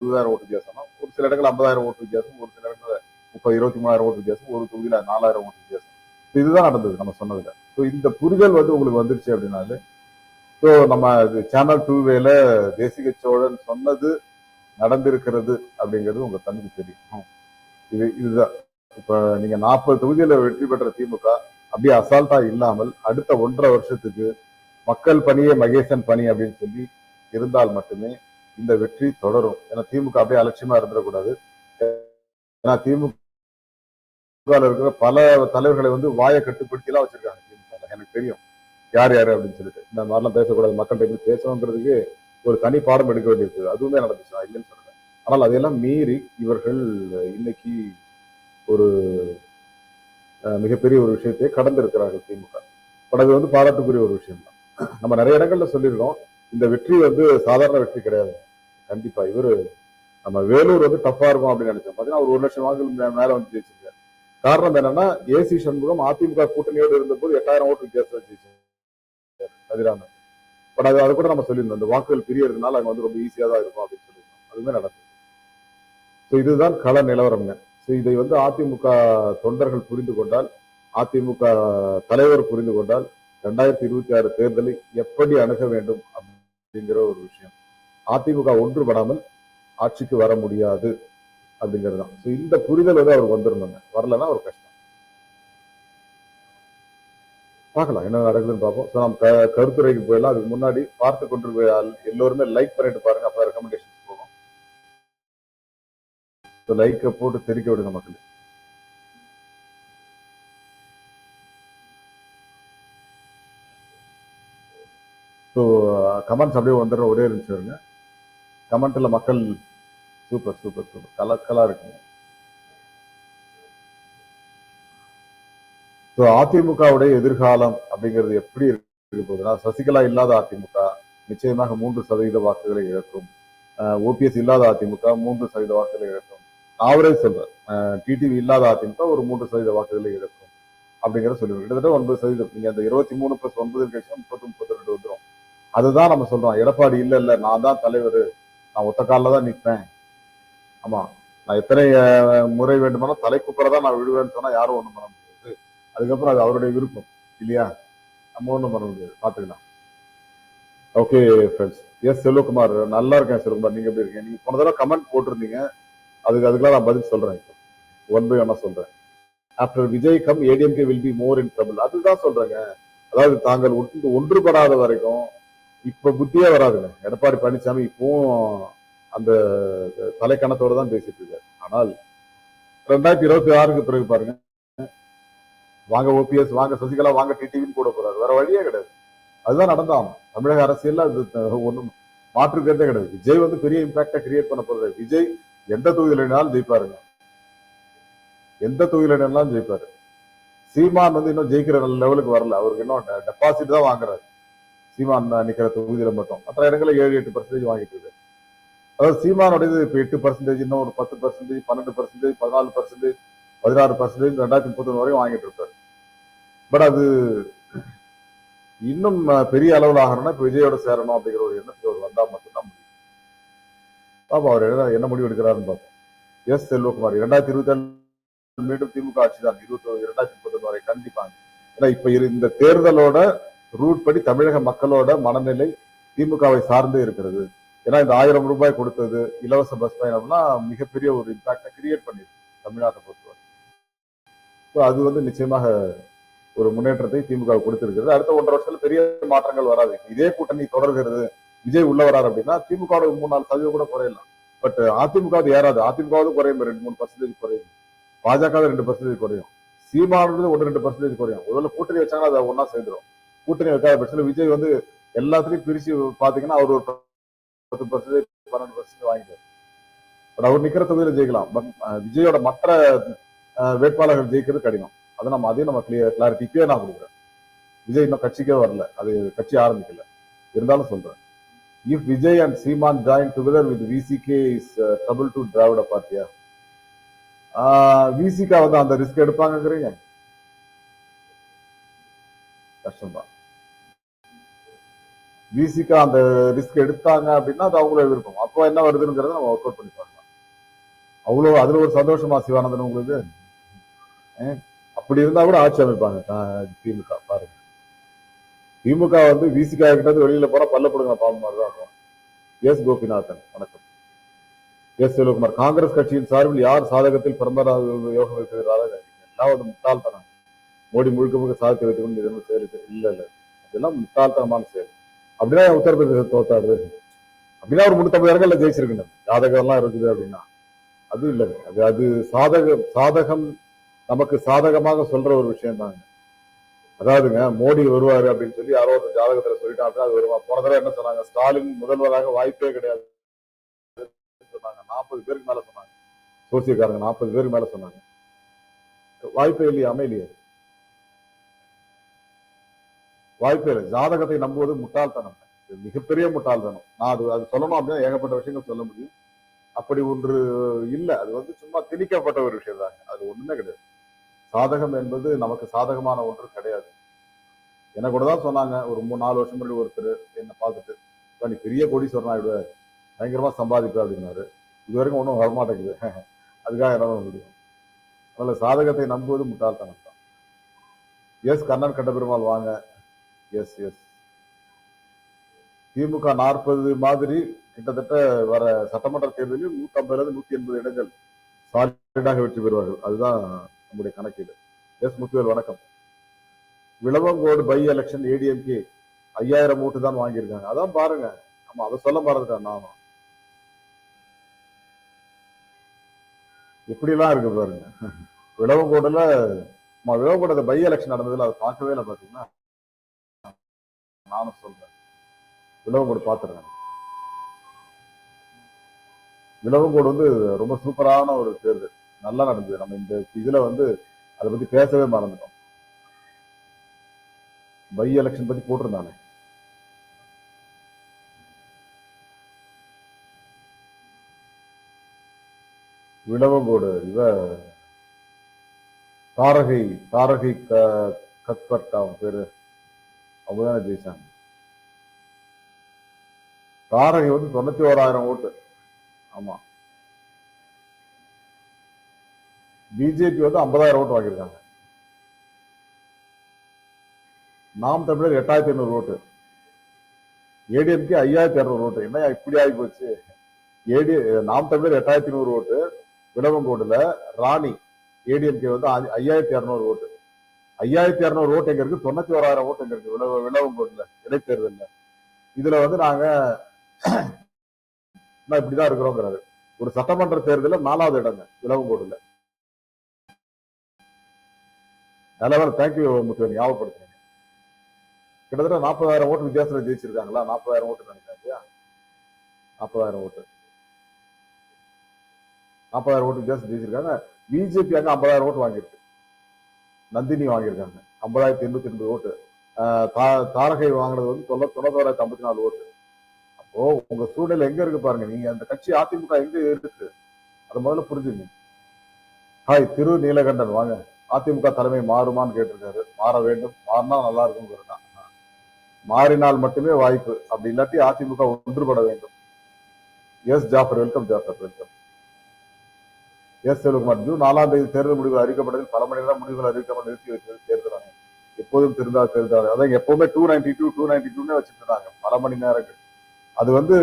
இருபதாயிரம் ஓட்டு வித்தியாசம் ஒரு சில இடங்கள் ஐம்பதாயிரம் ஓட்டு வித்தியாசம் ஒரு சில இடங்கள் முப்பது இருபத்தி மூணாயிரம் ஓட்டு வித்தியாசம் ஒரு தொகுதியில நாலாயிரம் ஓட்டு வித்தியாசம். இதுதான் நடந்தது நம்ம சொன்னதுல. ஸோ இந்த புரிதல் வந்து உங்களுக்கு வந்துருச்சு அப்படின்னாலே ஸோ நம்ம சேனல் டூ வேல தேசிக சோழன் சொன்னது நடந்திருக்கிறது அப்படிங்கிறது உங்க கண்ணுக்கு தெரியும். இது இதுதான். இப்ப நீங்க நாற்பது தொகுதியில வெற்றி பெற்ற திமுக அப்படியே அசால்ட்டா இல்லாமல் அடுத்த ஒன்றரை வருஷத்துக்கு மக்கள் பணியே மகேசன் பணி அப்படின்னு சொல்லி இருந்தால் மட்டுமே இந்த வெற்றி தொடரும். ஏன்னா திமுக அப்படியே அலட்சியமா இருந்துடக்கூடாது. ஏன்னா திமுக இருக்கிற பல தலைவர்களை வந்து வாயை கட்டுப்படுத்தி எல்லாம் வச்சிருக்காங்க திமுக எனக்கு தெரியும். யார் யாரு அப்படின்னு சொல்லிட்டு. இந்த மாதிரிலாம் பேசக்கூடாது. மக்கள்கிட்ட எப்படி பேசணுன்றதுக்கு ஒரு தனி பாடம் எடுக்க வேண்டியது அதுவுமே நடந்துச்சு. நான் இல்லைன்னு சொல்றேன் ஆனால் அதையெல்லாம் மீறி இவர்கள் இன்னைக்கு ஒரு மிகப்பெரிய ஒரு விஷயத்தை கடந்திருக்கிறார்கள் திமுக. பட் அது வந்து பாராட்டுக்குரிய ஒரு விஷயம் தான். நம்ம நிறைய இடங்கள்ல சொல்லியிருக்கோம். இந்த வெற்றி வந்து சாதாரண வெற்றி கிடையாது. கண்டிப்பா இவரு நம்ம வேலூர் வந்து டஃப்பா இருக்கும் அப்படின்னு நினைச்சோம். பாத்தீங்கன்னா ஒரு ஒரு லட்சம் வாக்குகள் மேல வந்து ஜெயிச்சிருக்காரு. காரணம் என்னன்னா ஏசி சண்முகம் அதிமுக கூட்டணியோடு இருந்தபோது எட்டாயிரம் ஓட்டு வித்தியாசம் ஜெயிச்சார். எதிரான பட் அது அதை கூட நம்ம சொல்லியிருந்தோம். அந்த வாக்குகள் பிரியறதுனால அங்க வந்து ரொம்ப ஈஸியா தான் இருக்கும் அப்படின்னு சொல்லியிருந்தோம். அதுவுமே நடக்கும் ஸோ இதுதான் கள நிலவரம்ங்க ஸோ இதை வந்து அதிமுக தொண்டர்கள் புரிந்து கொண்டால் அதிமுக தலைவர் புரிந்து கொண்டால் ரெண்டாயிரத்தி இருபத்தி ஆறு தேர்தலை எப்படி அணுக வேண்டும் அப்படிங்கிற ஒரு விஷயம். அதிமுக ஒன்றுபடாமல் ஆட்சிக்கு வர முடியாது அப்படிங்கிறது தான். ஸோ இந்த புரிதல் வந்து அவருக்கு வந்துருந்தாங்க. வரலன்னா ஒரு கஷ்டம். பார்க்கலாம் என்ன நடக்குதுன்னு பார்ப்போம். ஸோ நம்ம க- கருத்துரைக்கு போயிடலாம். அதுக்கு முன்னாடி பார்த்து கொண்டு எல்லோருமே லைக் பண்ணிட்டு பாருங்க. அப்போ ரெக்கமெண்டேஷன் போகும். ஸோ லைக்கை போட்டு தெரிக்க விடுங்க மக்கள். ஸோ கமெண்ட்ஸ் அப்படியே வந்துடுற ஒரே இருந்துச்சு இருங்க. கமெண்ட்ல மக்கள் சூப்பர் சூப்பர் சூப்பர் கலக்கலாக இருக்குங்க. ஸோ அதிமுகவுடைய எதிர்காலம் அப்படிங்கிறது எப்படி இருக்க போகுதுன்னா சசிகலா இல்லாத அதிமுக நிச்சயமாக மூன்று சதவீத வாக்குகளை இழக்கும். ஓபிஎஸ் இல்லாத அதிமுக மூன்று சதவீத வாக்குகளை இழக்கும். அவரே சொல்றேன் டிடிவி இல்லாத அதிமுக ஒரு மூன்று சதவீத வாக்குகளை இழக்கும் அப்படிங்கிற சொல்லுவாங்க கிட்டத்தட்ட ஒன்பது சதவீதம். நீங்க அந்த இருபத்தி மூணு பிளஸ் ஒன்பது கழிச்சா முப்பத்தி முப்பத்தி ரெண்டு வந்துடும் அதுதான் நம்ம சொல்றோம். எடப்பாடி இல்ல இல்ல. நான் தான் தலைவர். நான் ஒத்த காலில் தான் நிற்பேன் ஆமா. நான் எத்தனை முறை வேண்டுமானாலும் தலை தான் நான் விடுவேன்னு சொன்னா யாரும் ஒண்ணும் பண்ண அதுக்கப்புறம் அது அவருடைய விருப்பம் இல்லையா? நம்ம ஒண்ணும் பண்ண முடியாது. பாத்துக்கலாம் ஓகே ஃப்ரெண்ட்ஸ் எஸ் செல்வகுமார் நல்லா இருக்கேன் செல்வகுமார். நீங்க எப்படி இருக்கீங்க? நீங்க போன தடவை கமெண்ட் போட்டிருந்தீங்க. அதுக்கு அதுக்கெல்லாம் நான் பதில் சொல்றேன் இப்போ. ஒன் பை ஒன்னாக சொல்றேன். After Vijay come ADMK will be more in trouble அதுதான் சொல்கிறேங்க அதாவது தாங்கள் ஒன்று ஒன்றுபடாத வரைக்கும் இப்ப புத்தியே வராதுங்க. எடப்பாடி பழனிசாமி இப்பவும் அந்த தலைக்கணத்தோடு தான் பேசிட்டு இருக்காரு. ஆனால் ரெண்டாயிரத்தி இருபத்தி ஆறுக்கு பிறகு பாருங்க. வாங்க ஓபிஎஸ் வாங்க சசிகலா வாங்க டிடிவின்னு கூட போறாரு. வேற வழியே கிடையாது. அதுதான் நடந்தாலும் தமிழக அரசியல்ல அது ஒண்ணும் மாற்றுக்கிறதே கிடையாது. விஜய் வந்து பெரிய இம்பாக்டை கிரியேட் பண்ண போறது விஜய் எந்த தொகுதியிலும் ஜெயிப்பாருங்க. எந்த தொகுதியிலும் ஜெயிப்பாரு. சீமான் வந்து இன்னும் ஜெயிக்கிற லெவலுக்கு வரல. அவருக்கு இன்னும் டெபாசிட் தான் வாங்குறாரு. சீமான் நிக்கிற தொகுதியில மட்டும். மற்ற இடங்களில் ஏழு எட்டு பர்சன்டேஜ் வாங்கிட்டு இருக்கு அதாவது சீமானுடையது இப்போ எட்டு பர்சன்டேஜ் இன்னும் ஒரு பத்து பர்சன்டேஜ் பன்னெண்டு பர்சன்டேஜ் பதினாலு பர்சன்டேஜ் பதினாறு பர்சன்டேஜ் ரெண்டாயிரத்தி முப்பத்தி வரையும் வாங்கிட்டு இருப்பாரு. பட் அது இன்னும் பெரிய அளவில் ஆகணும்னா இப்போ விஜயோட சேரணும் அப்படிங்கிற ஒரு எண்ணத்துக்கு அவர் வந்தா மட்டும்தான் முடியும். பாப்பா அவர் என்ன என்ன முடிவு எடுக்கிறாருன்னு பார்ப்போம் எஸ் செல்வகுமார் இரண்டாயிரத்தி இருபத்தி ஏழு மீண்டும் திமுக ஆட்சி தான். இருபத்தி இரண்டாயிரத்தி முப்பத்தி வரை கண்டிப்பாங்க ஏன்னா இப்ப இரு- இந்த தேர்தலோட ரூட் படி தமிழக மக்களோட மனநிலை திமுகவை சார்ந்தே இருக்கிறது. ஏன்னா இந்த ஆயிரம் ரூபாய் கொடுத்தது இலவச பஸ் பயணம்னா மிகப்பெரிய ஒரு இம்பாக்டை கிரியேட் பண்ணிருக்கு தமிழ்நாட்டை பொறுத்தவரை. அது வந்து நிச்சயமாக ஒரு முன்னேற்றத்தை திமுக கொடுத்திருக்கிறது. அடுத்த ஒன்றரை வருஷத்துல பெரிய மாற்றங்கள் வராது. இதே கூட்டணி தொடர்கிறது. விஜய் உள்ள வராரு அப்படின்னா திமுக மூணு நாலு சதவீதம் கூட குறையலாம் பட் அதிமுக அது ஏறாது. அதிமுகவது குறையும். ரெண்டு மூணு பர்சன்டேஜ் குறையும். பாஜக ரெண்டு பர்சன்டேஜ் குறையும். சீமானது ஒன்று ரெண்டு பர்சன்டேஜ் குறையும். ஒருவேளை கூட்டணி வச்சாங்கன்னா அதை ஒண்ணா சேர்ந்துடும் கூட்டணி வைக்காத பட்சத்தில் விஜய் வந்து எல்லாத்துலயும் பிரிச்சு பாத்தீங்கன்னா அவர் ஒரு பத்து பர்சன்டேஜ் பன்னெண்டு பர்சன்டேஜ் வாங்கிட்டார். பட் அவர் நிக்கிற தொகுதியில ஜெயிக்கலாம். பட் விஜயோட மற்ற அஹ், வேட்பாளர்கள் ஜெயிக்கிறது கடினம். அதை நம்ம அதையும் நம்ம கிளியர் கிளாரிட்டி இப்பயே நான் கொடுக்குறேன். விஜய் இன்னும் கட்சிக்கே வரல. அது கட்சி ஆரம்பிக்கல. இருந்தாலும் சொல்றேன். If Vijay and Seeman join together with VCK is trouble to திராவிட பார்ட்டியா விசிகா வந்து அந்த ரிஸ்க் எடுப்பாங்கிறீங்க கஷ்டம்தான். விசிகா அந்த ரிஸ்க் எடுத்தாங்க அப்படின்னா அது அவங்களே விருப்பம். அப்போ என்ன வருதுங்கிறத நம்ம ஒர்க் அவுட் பண்ணி பார்க்கலாம். அவ்வளோ அதில் ஒரு சந்தோஷமா சிவானந்தன் உங்களுக்கு? அப்படி இருந்தா கூட ஆட்சி அமைப்பாங்க. திமுக பாருங்க. திமுக வந்து விசிகா கிட்ட வெளியில போறா பல்ல பாம்பு மாதிரி தான் இருக்கும். எஸ் கோபிநாதன் வணக்கம். எஸ் செல்வகுமார் காங்கிரஸ் கட்சியின் சார்பில் யார் சாதகத்தில் பிறந்த யோகம் இருக்கிறதாக எல்லாம் ஒரு முட்டாள்தனம். மோடி முழுக்க முழுக்க சாதித்து வைத்துக் கொண்டு இதெல்லாம் செயல் இல்லை. இல்ல. இல்ல இதெல்லாம் முட்டாள்தனமான செயல். அப்படின்னா ஏன் உத்தரப்பிரதேச தோத்தாரு அப்படின்னா ஒரு முன்னூத்தம்பது இடங்கள்ல ஜெயிச்சிருக்கணும் ஜாதகம் எல்லாம் இருக்குது அப்படின்னா. அது இல்லை. அது அது சாதக சாதகம் நமக்கு சாதகமாக சொல்ற ஒரு விஷயம் தாங்க அதாவதுங்க மோடி வருவாரு அப்படின்னு சொல்லி யாரோ ஒரு ஜாதகத்துல சொல்லிட்டாங்க அது வருவா போன தடவை என்ன சொன்னாங்க? ஸ்டாலின் முதல்வராக வாய்ப்பே கிடையாது சொன்னாங்க. நாற்பது பேருக்கு மேல சொன்னாங்க. சோசியக்காரங்க நாற்பது பேருக்கு மேல சொன்னாங்க. வாய்ப்பே இல்லையா? அமையலையே வாய்ப்பே இல்லை. ஜாதகத்தை நம்புவது முட்டாள்தனம். மிகப்பெரிய முட்டாள்தனம். நான் அது அது சொல்லணும் அப்படின்னா ஏகப்பட்ட விஷயங்கள் சொல்ல முடியும். அப்படி ஒன்று இல்லை. அது வந்து சும்மா திணிக்கப்பட்ட ஒரு விஷயம் தாங்க அது ஒண்ணுமே கிடையாது. சாதகம் என்பது நமக்கு சாதகமான ஒன்று கிடையாது. என்ன கூட தான் சொன்னாங்க ஒரு மூணு நாலு வருஷம் முன்னாடி ஒருத்தர் என்னை பார்த்துட்டு "அப்பா, நீ பெரிய கோடீஸ்வரன் ஆயிடுவ பயங்கரமா சம்பாதிப்ப அப்படின்னாரு. இது வரைக்கும் ஒன்றும் வரமாட்டேங்குது. அதுக்காக என்ன முடியும் அதனால சாதகத்தை நம்புவது முட்டாள்தனம் தான். எஸ் கண்ணன் கண்டபெருமாள் வாங்க. எஸ் எஸ் திமுக நாற்பது மாதிரி கிட்டத்தட்ட வர சட்டமன்ற தேர்தலில் நூற்றம்பதுலேருந்து நூற்றி எண்பது இடங்கள் சாலிடாக வெற்றி பெறுவார்கள். அதுதான் நம்முடைய கணக்கீடு. எஸ் முத்துவேல் வணக்கம். விளவங்கோடு பை எலெக்ஷன் ஏடிஎம்கே ஐயாயிரம் ஓட்டு தான் வாங்கியிருக்காங்க. அதான் பாருங்க. நம்ம அதை சொல்ல மறந்துட்டேன் நானும். எப்படிலாம் இருக்கு பாருங்க. விளவங்கோடுல ஆமா, விளவங்கோடு பை எலெக்ஷன் நடந்ததுல அதை பார்க்கவே இல்லை பாத்தீங்கன்னா நானும் சொல்றேன். விளவங்கோடு பாத்துறேன் விளவங்கோடு வந்து ரொம்ப சூப்பரான ஒரு தேர்தல் நல்லா நடந்தது. நம்ம இந்த இதுல வந்து அதை பத்தி பேசவே மறந்துட்டோம். பை எலெக்ஷன் பத்தி போட்டிருந்தானே? விளவங்கோடு இவ தாரகை தாரகை க கத்பர்ட் அவன் பேரு. அவங்க தானே ஜெயிச்சாங்க. தாரகை வந்து தொண்ணூத்தி ஓராயிரம் ஓட்டு. ஆமா. பிஜேபி வந்து ஐம்பதாயிரம் ஓட்டு வாங்கியிருக்காங்க. நாம் தமிழர் எட்டாயிரத்தி ஐநூறு ஓட்டு. ஏடிஎம்கே ஐயாயிரத்தி இரநூறு ஓட்டு. என்ன இப்படி ஆகி போச்சு? ஏடி நாம் தமிழர் எட்டாயிரத்தி நூறு ஓட்டு. விளவங்கோடுல ராணி ஏடிஎம்கே வந்து ஐயாயிரத்தி இரநூறு ஓட்டு. ஐயாயிரத்தி இரநூறு ஓட்டு எங்க இருக்கு? தொண்ணூத்தி ஓராயிரம் ஓட்டு எங்க இருக்கு? விளவ விளவங்கோடுல இடைத்தேர்தல்ல. இதுல வந்து நாங்க இப்படிதான் இருக்கிறோங்கிறாரு. ஒரு சட்டமன்ற தேர்தலில் நாலாவது இடங்க விளவங்கோடுல. நல்ல தேங்க்யூ முத்து ஞாபகப்படுத்துறீங்க கிட்டத்தட்ட நாற்பதாயிரம் ஓட்டு வித்தியாசத்துல ஜெயிச்சிருக்காங்களா? நாற்பதாயிரம் ஓட்டு நினைக்கிறேன் இல்லையா? நாற்பதாயிரம் ஓட்டு. நாற்பதாயிரம் ஓட்டு வித்தியாசம் ஜெயிச்சிருக்காங்க. பிஜேபி அங்க ஐம்பதாயிரம் ஓட்டு வாங்கியிருக்கு. நந்தினி வாங்கியிருக்காங்க. ஐம்பதாயிரத்தி எண்ணூத்தி எண்பது ஓட்டு. ஆஹ் தா- தாரகை வாங்கினது வந்து தொண்ணூத்தி தொண்ணூத்தோராயிரத்தி ஐம்பத்தி நாலு ஓட்டு. அப்போ உங்க சூழ்நிலை எங்க இருக்கு பாருங்க. நீங்க அந்த கட்சி அதிமுக எங்க இருக்கு? அது முதல்ல புரிஞ்சுங்க. ஹாய் திரு நீலகண்டன் வாங்க. அதிமுக தலைமை மாறுமான்னு கேட்டிருக்காரு. மாற வேண்டும். மாறினா நல்லா இருக்குங்கிறது தான் மாறினால் மட்டுமே வாய்ப்பு. அப்படி இல்லாட்டி அதிமுக ஒன்றுபட வேண்டும். Yes Jaffer welcome Jaffer welcome. Yes Selvakumar June நாலாம் தேதி தேர்தல் முடிவுகள் அறிவிக்கப்பட்டதில் பல மணி நேரம் முடிவுகள் அறிவிக்கப்பட்டு நிறுத்தி வைத்தது தேர்தல் ஆணையம் எப்போதும் திருந்தா தேர்தல் அதான் எப்பவுமே two ninety two two ninety டூனே வச்சுட்டு இருந்தாங்க பல மணி நேரங்கள். அது வந்து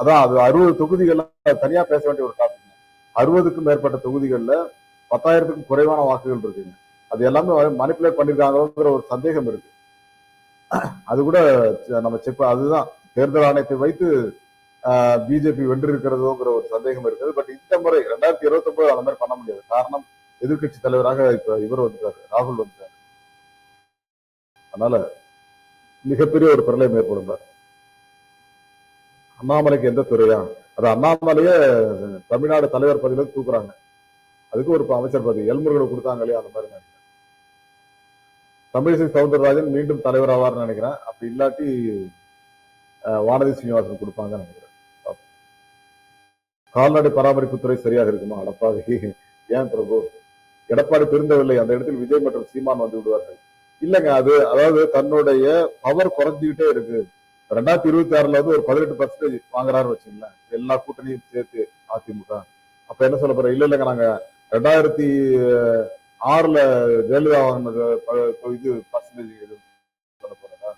அதான் அது அறுபது தொகுதிகள் தனியா பேச வேண்டிய ஒரு டாபிக் அறுபதுக்கும் மேற்பட்ட தொகுதிகள்ல பத்தாயிரத்துக்கும் குறைவான வாக்குகள் இருக்குங்க. அது எல்லாமே மணிப்புலேட் பண்ணிருக்காங்கிற ஒரு சந்தேகம் இருக்கு. அது கூட நம்ம செக் அதுதான். தேர்தல் ஆணையத்தை வைத்து பிஜேபி வென்றிருக்கிறதோங்கிற ஒரு சந்தேகம் இருக்குது. பட் இந்த முறை ரெண்டாயிரத்தி இருபத்தி ஒன்பது அந்த மாதிரி பண்ண முடியாது. காரணம் எதிர்க்கட்சி தலைவராக இப்ப இவர் வந்துட்டாரு ராகுல் வந்துட்டாரு அதனால மிகப்பெரிய ஒரு பிரளயம் ஏற்படும் பாரு. அண்ணாமலைக்கு எந்த துறையா? அது அண்ணாமலையே தமிழ்நாடு தலைவர் பதவியில தூக்குறாங்க. அதுக்கு ஒரு அமைச்சர் பதவி. எல்முருகனை கொடுத்தாங்க இல்லையா அந்த மாதிரி நினைக்கிறேன். தமிழிசை சவுந்தரராஜன் மீண்டும் தலைவர் ஆவார்னு நினைக்கிறேன். அப்படி இல்லாட்டி வானதி சீனிவாசன் கொடுப்பாங்கன்னு நினைக்கிறேன். கால்நடை பராமரிப்புத்துறை சரியாக இருக்குமா? அடப்பாவி. ஏன் பிரபு? எடப்பாடி திருந்தவில்லை. அந்த இடத்தில் விஜய் மற்றும் சீமான் வந்து விடுவார்கள். இல்லைங்க அது அதாவது தன்னுடைய பவர் குறைஞ்சுக்கிட்டே இருக்கு. ரெண்டாயிரத்தி இருபத்தி ஆறுல வந்து ஒரு பதினெட்டு பர்சன்டேஜ் வாங்குறாரு வச்சுங்களேன் எல்லா கூட்டணியும் சேர்த்து அதிமுக. அப்ப என்ன சொல்ல போற இல்ல இல்லைங்க நாங்க ரெண்டாயிரத்தி ஆறுல ஜெயலலிதா வாங்கினது இது பர்சன்டேஜ் சொல்ல போறாரா?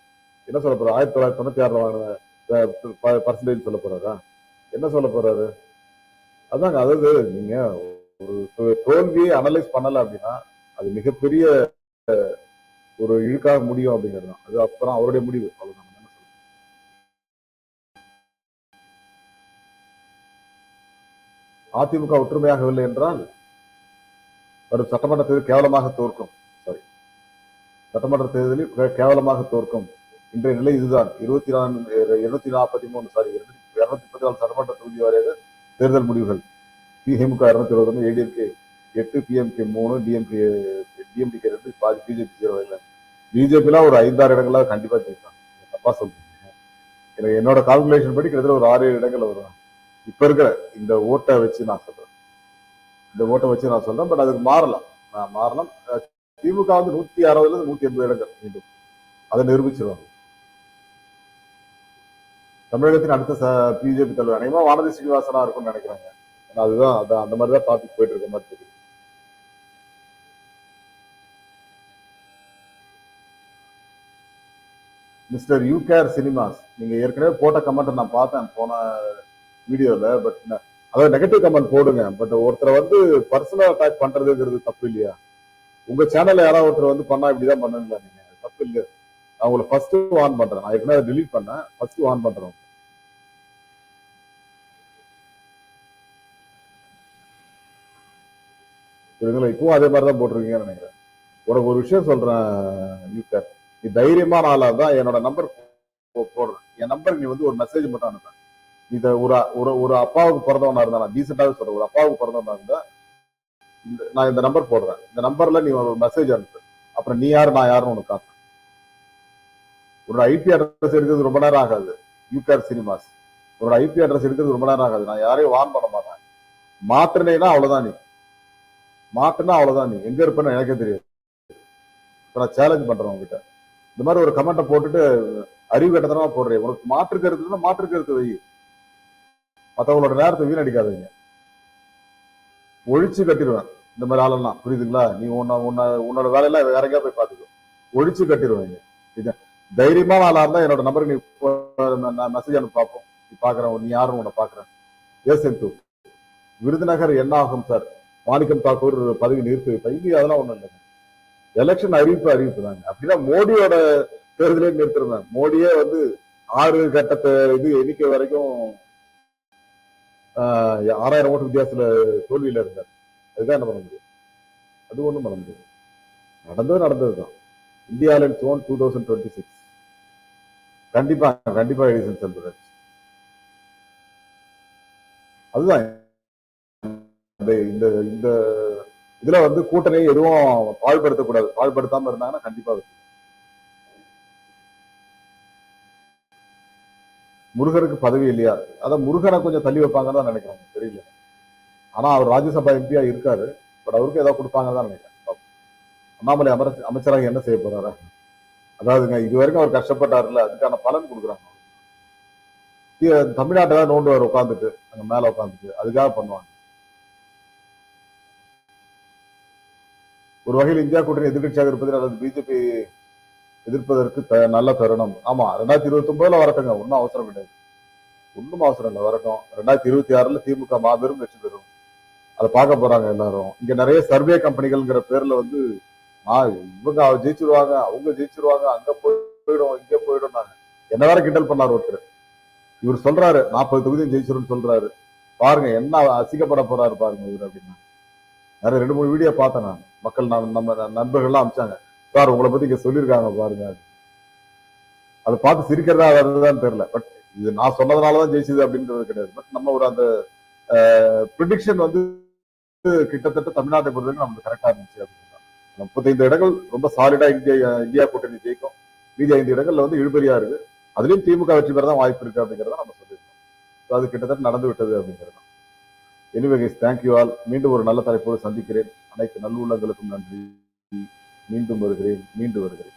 என்ன சொல்ல போறாரு? ஆயிரத்தி தொள்ளாயிரத்தி தொண்ணூத்தி ஆறுல வாங்கின பர்சன்டேஜ் சொல்ல போறாரா? என்ன சொல்ல போறாரு? அதாங்க அதாவது நீங்க ஒரு தோல்வியை அனலைஸ் பண்ணல அப்படின்னா அது மிகப்பெரிய ஒரு இழுக்காக முடியும் அப்படிங்கிறது தான். அது அப்புறம் அவருடைய முடிவு. அவ்வளவுதான். நம்ம என்ன அதிமுக ஒற்றுமையாகவில்லை என்றால் வரும் சட்டமன்ற தேர்தல் கேவலமாக தோற்கும். சாரி சட்டமன்ற தேர்தலில் கேவலமாக தோற்கும். இன்றைய நிலை இதுதான். இருபத்தி நான்கு இருநூத்தி நாற்பத்தி மூணு சாரி இருநூத்தி முப்பத்தி நாலு சட்டமன்ற தொகுதி வரையாக தேர்தல் முடிவுகள். திமுக இருநூத்தி இருபது ஏடிஎம்கே எட்டு பிஎம்கே மூணு டிஎம்கே டிஎம்டிகே ரெண்டு பாதி பிஜேபி ஜீரோ இல்லை. பிஜேபிலாம் ஒரு ஐந்தாறு இடங்களாக கண்டிப்பா ஜெயிப்பாங்க. தப்பா சொல்றீங்க எனக்கு என்னோட கால்குலேஷன் படி கிட்டத்தட்ட ஒரு ஆறு ஏழு இடங்கள் வரும் இப்ப இருக்கிற இந்த ஓட்டை வச்சு நான் சொல்றேன். இந்த ஓட்டை வச்சு நான் சொல்றேன். பட் அதுக்கு மாறலாம். நான் மாறலாம். திமுக வந்து நூத்தி அறுபதுல இருந்து நூத்தி எண்பது இடங்கள் மீண்டும் அதை நிரூபிச்சிருவாங்க. தமிழகத்தின் அடுத்த பிஜேபி தலைவர் அனைவரும் வானதி சீனிவாசனா இருக்கும்னு நினைக்கிறாங்க. அதுதான் அதான் அந்த மாதிரி தான் டாபிக் போயிட்டு இருக்க மாதிரி தெரியுது. Mister U care cinemas. நீங்க ஏற்கனவே போட்ட கமெண்ட் நான் பார்த்தேன் போன வீடியோல பட் அதாவது நெகட்டிவ் கமெண்ட் போடுங்க. பட் ஒருத்தரை வந்து பர்சனல் அட்டாக் பண்றதுங்கிறது தப்பு இல்லையா? உங்க சேனல்ல யாராவது ஒருத்தர் வந்து பண்ணா இப்படிதான் பண்ணுங்களா நீங்க? தப்பு இல்ல. நான் உங்களை ஃபர்ஸ்ட் வார்ன் பண்றேன். நான் ஏற்கனவே டிலீட் பண்ணேன். ஃபர்ஸ்ட் வார்ன் பண்றேன் புரியுதுங்களா? இப்பவும் அதே மாதிரி தான் போட்டிருக்கீங்கன்னு நினைக்கிறேன். உனக்கு ஒரு விஷயம் சொல்றேன் யூகர் நீ தைரியமான ஆளா தான் என்னோட நம்பர் போடுறேன். என் நம்பர் நீ வந்து ஒரு மெசேஜ் மட்டும் அனுப்ப. இத ஒரு ஒரு ஒரு அப்பாவுக்கு பிறந்தவனா இருந்தா நான் டீசெண்டாவே சொல்றேன் ஒரு அப்பாவுக்கு பிறந்தவனா இருந்தா இந்த- நான் இந்த நம்பர் போடுறேன். இந்த நம்பர்ல நீ ஒரு மெசேஜ் அனுப்பு. அப்புறம் நீ யாரு நான் யாருன்னு உனக்கு காட்டுறேன் உன்னோட ஐபி அட்ரஸ் எடுக்கிறது ரொம்ப நேரம் ஆகாது. யூகேர் சினிமாஸ் உன்னோட ஐபி அட்ரஸ் எடுக்கிறது ரொம்ப நேரம் ஆகாது. நான் யாரையும் வான் பண்ண மாட்டேன். மாத்தினேன்னா அவ்வளவுதான் நீ. மாட்டினா அவ்வளவுதான் நீ. எங்க இருப்பேன்னு எனக்கே தெரியாது. இப்ப நான் சேலஞ்ச் பண்றேன் உங்ககிட்ட இந்த மாதிரி ஒரு கமெண்ட்டை போட்டுட்டு அறிவு கட்டத்தனமா போடுறேன் உனக்கு மாற்று கருத்துன்னா மாற்று கருத்து வை. மத்தவங்களோட நேரத்தை வீணடிக்காதீங்க. ஒழிச்சு கட்டிடுவேன் இந்த மாதிரி ஆளெல்லாம் புரியுதுங்களா? நீ உன்ன உன்ன உன்னோட வேலையெல்லாம் வேற எங்கேயா போய் பார்த்துக்கோ. ஒழிச்சு கட்டிடுவாங்க இது. தைரியமான ஆளா இருந்தா என்னோட நம்பருக்கு நீ மெசேஜ் அனுப்பி பார்ப்போம். நீ பாக்குறேன் நீ யாரும் உன்னை பாக்குறேன் ஏ செந்து விருதுநகர் என்ன ஆகும் சார் மாணிக்கம் தாக்கூர் பதவி நிறுத்தி வைப்பா? இது அதெல்லாம் ஒண்ணும் இல்லைங்க. எலெக்ஷன் அறிவிப்பு அறிவிப்பு தாங்க. அப்படின்னா மோடியோட தேர்தலே நிறுத்திருந்தேன் மோடியே வந்து ஆறு கட்டத்தை இது எண்ணிக்கை வரைக்கும் ஆறாயிரம் ஓட்டு வித்தியாசத்துல தோல்வியில இருந்தார். அதுதான் என்ன பண்ண முடியும் அது ஒண்ணும் பண்ண முடியாது. நடந்தது நடந்ததுதான். India lens on two thousand twenty six கண்டிப்பா கண்டிப்பா எடிசன் செல்வராஜ் அதுதான். இந்த இந்த இதுல வந்து கூட்டணி எதுவும் பாழ்படுத்தக்கூடாது. பாழ்படுத்தாம இருந்தாங்கன்னா கண்டிப்பா முருகருக்கு பதவி இல்லையா? அதான் முருகனை கொஞ்சம் தள்ளி வைப்பாங்கன்னு தான் நினைக்கிறாங்க தெரியல. ஆனா அவர் ராஜ்யசபா எம்பியா இருக்காரு. பட் அவருக்கு ஏதாவது கொடுப்பாங்கன்னு தான் நினைக்கிறேன். அண்ணாமலை அமர அமைச்சராக என்ன செய்ய போறாரு? அதாவதுங்க இது வரைக்கும் அவர் கஷ்டப்பட்டாருல்ல. அதுக்கான பலன் கொடுக்குறாங்க. தமிழ்நாட்டை தான் நோண்டு வர உட்காந்துட்டு அங்க மேல உட்காந்துட்டு அதுக்காக பண்ணுவாங்க. ஒரு வகையில் இந்தியா கூட்டணி எதிர்கட்சியாக இருப்பதில் அல்லது பிஜேபி எதிர்ப்பதற்கு த- நல்ல தருணம். ஆமா ரெண்டாயிரத்தி இருபத்தி ஒன்பதுல வரட்டுங்க. ஒன்றும் அவசரம் கிடையாது. ஒன்றும் அவசரம் இல்லை வரட்டும். ரெண்டாயிரத்தி இருபத்தி ஆறுல திமுக மாபெரும் வெற்றி பெறும். அதை பார்க்க போறாங்க எல்லாரும். இங்க நிறைய சர்வே கம்பெனிகள்ங்கிற பேர்ல வந்து இவங்க அவ ஜெயிச்சிருவாங்க அவங்க ஜெயிச்சிருவாங்க அங்க போயிடும் இங்க போயிடும் என்ன வேற கிண்டல் பண்ணார் ஒருத்தர். இவர் சொல்றாரு நாற்பது தொகுதியும் ஜெயிச்சிரும்னு சொல்றாரு. பாருங்க என்ன அசிக்கப்பட போறாரு பாருங்க இவர் அப்படின்னா நிறைய ரெண்டு மூணு வீடியோ பார்த்தேன் நான். மக்கள் நம்ம நண்பர்கள்லாம் அமிச்சாங்க. சார் உங்களை பத்தி இங்க சொல்லியிருக்காங்க பாருங்க. அதை பார்த்து சிரிக்கிறதா வருதுதான் தெரியல. பட் இது நான் சொன்னதுனாலதான் ஜெயிச்சது அப்படின்றது கிடையாது. பட் நம்ம ஒரு அந்த ப்ரிடிக்ஷன் வந்து கிட்டத்தட்ட தமிழ்நாட்டை பொறுத்தவரைக்கும் நமக்கு கரெக்டா இருந்துச்சு அப்படின்னா. முப்பத்தைந்து இடங்கள் ரொம்ப சாலிடா இந்தியா இந்தியா கூட்டணி ஜெயிக்கும். மீதி ஐந்து இடங்கள்ல வந்து இழுபறியா இருக்கு. அதுலயும் திமுக வெற்றி பெற தான் வாய்ப்பு இருக்கு அப்படிங்கறத நம்ம சொல்லியிருக்கோம். அது கிட்டத்தட்ட நடந்து விட்டது அப்படிங்கிறது எனிவே கைஸ் தேங்க்யூ ஆல் மீண்டும் ஒரு நல்ல தலைப்போடு சந்திக்கிறேன். அனைத்து நல்லுள்ளங்களுக்கும் நன்றி. மீண்டும் வருகிறேன் மீண்டும் வருகிறேன்.